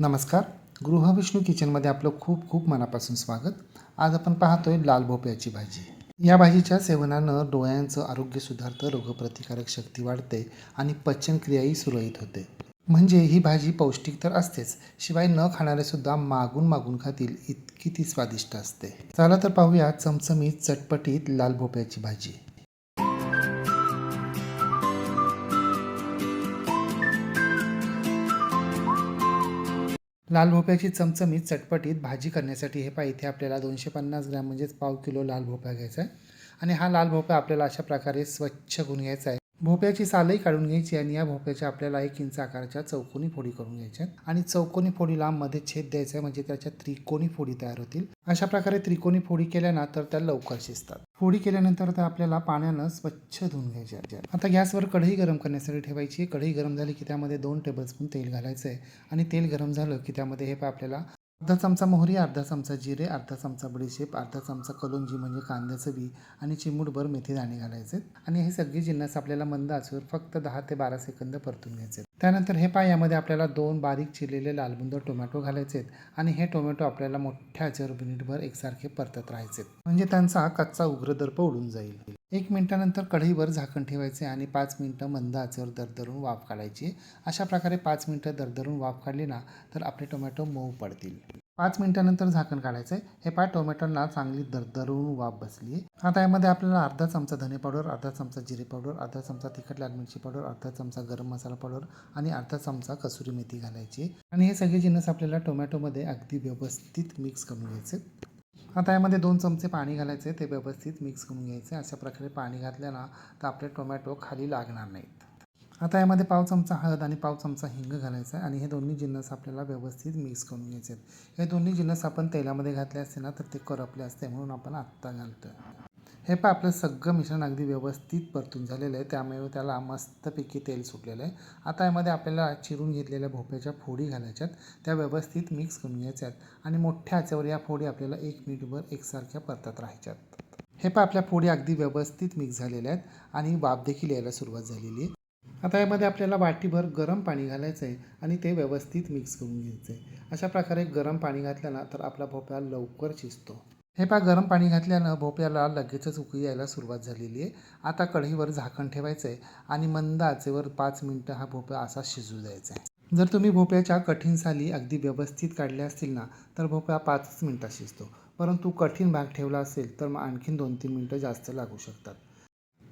नमस्कार. गृहविष्णू किचनमध्ये आपलं खूप खूप मनापासून स्वागत. आज आपण पाहतोय लाल भोपळ्याची भाजी. या भाजीच्या सेवनानं डोळ्यांचं आरोग्य सुधारतं रोगप्रतिकारक शक्ती वाढते आणि पचनक्रियाही सुरळीत होते. म्हणजे ही भाजी पौष्टिक तर असतेच शिवाय न खाणारेसुद्धा मागून मागून खातील इतकी ती स्वादिष्ट असते. चला तर पाहूया चमचमीत चटपटीत लाल भोपळ्याची भाजी. लाल भोप्याची चमचमीत चटपटीत भाजी करण्यासाठी हे पहा इथे आपल्याला दोनशे पन्नास ग्रॅम म्हणजेच पाव किलो लाल भोपळा घ्यायचा आहे. आणि हा लाल भोपळा आपल्याला अशा प्रकारे स्वच्छ गुण घ्यायचा आहे. भोपळ्याची सालही काढून घ्यायची आणि या भोपळ्याच्या आपल्याला एक इंच आकाराच्या चौकोनी फोडी करून घ्यायच्या आहेत. आणि चौकोनी फोडीला मध्ये छेद द्यायचा आहे म्हणजे त्याच्या त्रिकोणी फोडी तयार होतील. अशा प्रकारे त्रिकोणी फोडी केल्या ना तर त्या लवकर शिजतात. फोडी केल्यानंतर त्या आपल्याला पाण्यानं स्वच्छ धुवून घ्यायच्या आता गॅसवर कढई गरम करण्यासाठी ठेवायची कढई गरम झाली की त्यामध्ये दोन टेबलस्पून तेल घालायचं आहे. आणि तेल गरम झालं की त्यामध्ये हे पहा आपल्याला अर्धा चमचा मोहरी अर्धा चमचा जिरे अर्धा चमचा बडीशेप अर्धा चमचा कलोंजी म्हणजे कांद्याचं बी आणि चिमूटभर मेथी दाणे घालायचे आणि हे सगळे जिन्नस आपल्याला मंद आचेवर फक्त दहा ते बारा सेकंद परतून घ्यायचे त्यानंतर हे पायामध्ये आपल्याला दोन बारीक चिरलेले लालबुंद टोमॅटो घालायचे आणि हे टोमॅटो आपल्याला मोठ्या आचेवर मिनिटभर एकसारखे परतत राहायचे म्हणजे त्यांचा कच्चा उग्रदर्प उडून जाईल. एक मिनटानंतर कढईवर झाकण ठेवायचे आणि पाच मिनटं मंद आचेवर दरदरून वाफ काढायची. अशा प्रकारे पाच मिनटं दरदरून वाफ काढली ना तर आपले टोमॅटो मऊ पडतील. पाच मिनटानंतर झाकण काढायचं. आहे हे पाय टोमॅटोना चांगली दरदरून वाफ बसली. आहे आता यामध्ये आपल्याला अर्धा चमचा धने पावडर अर्धा चमचा जिरे पावडर अर्धा चमचा तिखट लाल मिरची पावडर अर्धा चमचा गरम मसाला पावडर आणि अर्धा चमचा कसुरी मेथी घालायची. आणि हे सगळे जिन्नस आपल्याला टोमॅटोमध्ये अगदी व्यवस्थित मिक्स करून घ्यायचे. आता यामध्ये दोन चमचे पाणी घालायचे ते व्यवस्थित मिक्स करून घ्यायचे. अशा प्रकारे पाणी घातलं ना तर आपले टोमॅटो खाली लागणार नाहीत. आता यामध्ये पाव चमचा हळद आणि पाव चमचा हिंग घालायचा आहे आणि हे दोन्ही जिन्नस आपल्याला व्यवस्थित मिक्स करून घ्यायचे आहेत. हे दोन्ही जिन्नस आपण तेलामध्ये घातले असते ना तर ते करपले असते म्हणून आपण आत्ता घालतो हे पण आपलं सगळं मिश्रण अगदी व्यवस्थित परतून झालेलं आहे. त्यामुळे त्याला मस्तपैकी तेल सुटलेलं आहे. आता यामध्ये आपल्याला चिरून घेतलेल्या भोपळ्याच्या फोडी घालायच्यात. त्या व्यवस्थित मिक्स करून घ्यायच्यात आणि मोठ्या आचेवर या फोडी आपल्याला एक मिनिटभर एकसारख्या परतत राहायच्यात. हे पण आपल्या फोडी अगदी व्यवस्थित मिक्स झालेल्या आहेत आणि वाफ देखील यायला सुरुवात झालेली आहे. आता यामध्ये आपल्याला वाटीभर गरम पाणी घालायचं आहे आणि ते व्यवस्थित मिक्स करून घ्यायचं आहे. अशा प्रकारे गरम पाणी घातलं ना तर आपला भोपळा लवकर शिजतो. हे पहा गरम पाणी घातल्यानं भोपळ्याला लगेचच उकळी यायला सुरुवात झालेली आहे. आता कढईवर झाकण ठेवायचं आहे आणि मंद आचेवर पाच मिनटं हा भोपळा असा शिजू द्यायचा आहे. जर तुम्ही भोपळ्याच्या कठीण साली अगदी व्यवस्थित काढल्या असतील ना तर भोपळा पाचच मिनटात शिजतो. परंतु कठीण भाग ठेवला असेल तर मग आणखीन दोन तीन मिनटं जास्त लागू शकतात.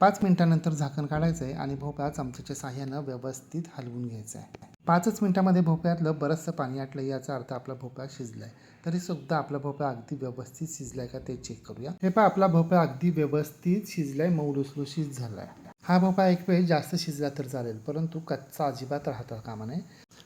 पाच मिनटानंतर झाकण काढायचं आहे आणि भोपळा चमच्याच्या साह्यानं व्यवस्थित हलवून घ्यायचा आहे. पाचच मिनिटामध्ये भोपळ्यातलं बरंचसं पाणी आटलं याचा अर्थ आपला भोपळा शिजला आहे तरी सुद्धा आपला भोपळा अगदी व्यवस्थित शिजला आहे का ते चेक करूया. हे पहा आपला भोपळा अगदी व्यवस्थित शिजला आहे मऊ लुसलुशीत झाला आहे हा भोपळा एक वेळ जास्त शिजला तर चालेल परंतु कच्चा अजिबात राहता कामा नये.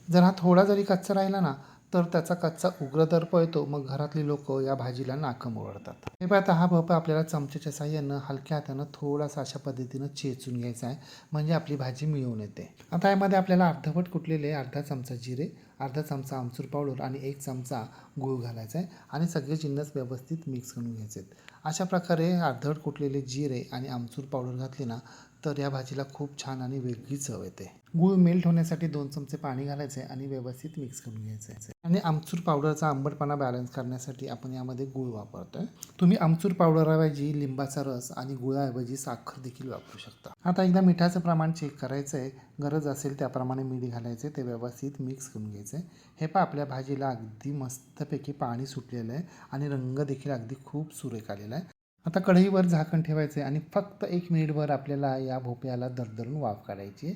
जर हा थोडा जरी कच्चा राहिला ना तर त्याचा कच्चा उग्रदर्प येतो मग घरातली लोक या भाजीला नाकं ओढतात हे पाहता हा भोपळा आपल्याला चमच्याच्या साह्यानं हलक्या हातानं थोडासा अशा पद्धतीनं चेचून घ्यायचा आहे म्हणजे आपली भाजी मिळून येते. आता यामध्ये आपल्याला अर्धवट कुटलेले अर्धा चमचा जिरे अर्धा चमचा आमचूर पावडर आणि एक चमचा गूळ घालायचा आहे आणि सगळे जिन्नस व्यवस्थित मिक्स करून घ्यायचे आहेत. अशा प्रकारे अर्धवट कुटलेले जिरे आणि आमचूर पावडर घातली ना तर या भाजीला खूप छान आणि वेगळी चव येते. गूळ मेल्ट होण्यासाठी दोन चमचे पाणी घालायचे आणि व्यवस्थित मिक्स करून घ्यायचे. आणि आमचूर पावडरचा आंबटपणा बॅलन्स करण्यासाठी आपण यामध्ये गूळ वापरतोय. तुम्ही आमचूर पावडरऐवजी लिंबाचा रस आणि गुळाऐवजी साखर देखील वापरू शकता. आता एकदा मिठाचं प्रमाण चेक करायचं आहे गरज असेल त्याप्रमाणे मीठ घालायचे ते व्यवस्थित मिक्स करून घ्यायचं. आहे हे पण आपल्या भाजीला अगदी मस्तपैकी पाणी सुटलेलं आहे आणि रंग देखील अगदी खूप सुरेख आलेला आहे. आता कढईवर झाकण ठेवायचं आहे आणि फक्त एक मिनिटभर आपल्याला या भोपळ्याला दरदरून वाफ काढायची आहे.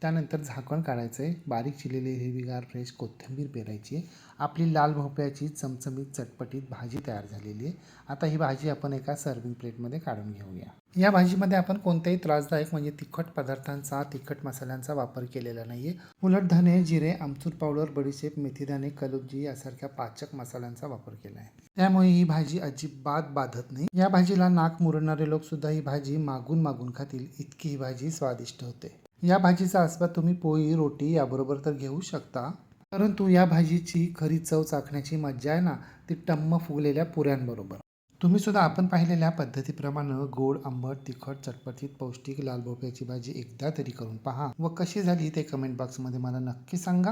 त्यानंतर झाकण काढायचं आहे बारीक चिरलेली हिरवीगार फ्रेश कोथिंबीर पेरायची आहे. आपली लाल भोपळ्याची चमचमीत चटपटीत भाजी तयार झालेली आहे. आता ही भाजी आपण एका सर्विंग प्लेटमध्ये काढून घेऊया. या भाजीमध्ये आपण कोणत्याही त्रासदायक म्हणजे तिखट पदार्थांचा तिखट मसाल्यांचा वापर केलेला नाही आहे उलट धने जिरे आमचूर पावडर बडीशेप मेथीदाणे कलुबजी यासारख्या पाचक मसाल्यांचा वापर केला आहे. त्यामुळे ही भाजी अजिबात बाधत नाही. या भाजीला नाक मुरणारे लोक सुद्धा ही भाजी मागून मागून खातील. इतकी ही भाजी स्वादिष्ट होते. या भाजीचा आस्वाद तुम्ही पोळी रोटी याबरोबर तर घेऊ शकता. परंतु या भाजीची खरी चव चाखण्याची मज्जा आहे ना ती टम्म फुगलेल्या पुऱ्यांबरोबर. तुम्ही सुद्धा आपण पाहिलेल्या पद्धतीप्रमाणे गोड आंबट तिखट चटपटीत पौष्टिक लाल भोपळ्याची भाजी एकदा तरी करून पहा. व कशी झाली ते कमेंट बॉक्समध्ये मला नक्की सांगा.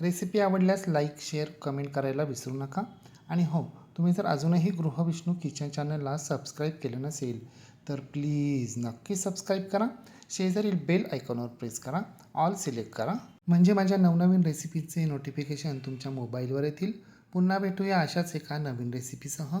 रेसिपी आवडल्यास लाईक शेअर कमेंट करायला विसरू नका. आणि हो तुम्ही जर अजूनही गृहविष्णू किचन चॅनलला सबस्क्राईब केलं नसेल तर प्लीज नक्की सबस्क्राईब करा. शेजारील बेल आयकॉनवर प्रेस करा. ऑल सिलेक्ट करा. म्हणजे माझ्या नवनवीन रेसिपीचे नोटिफिकेशन तुमच्या मोबाईलवर येतील. पुन्हा भेटूया अशाच एका नवीन रेसिपीसह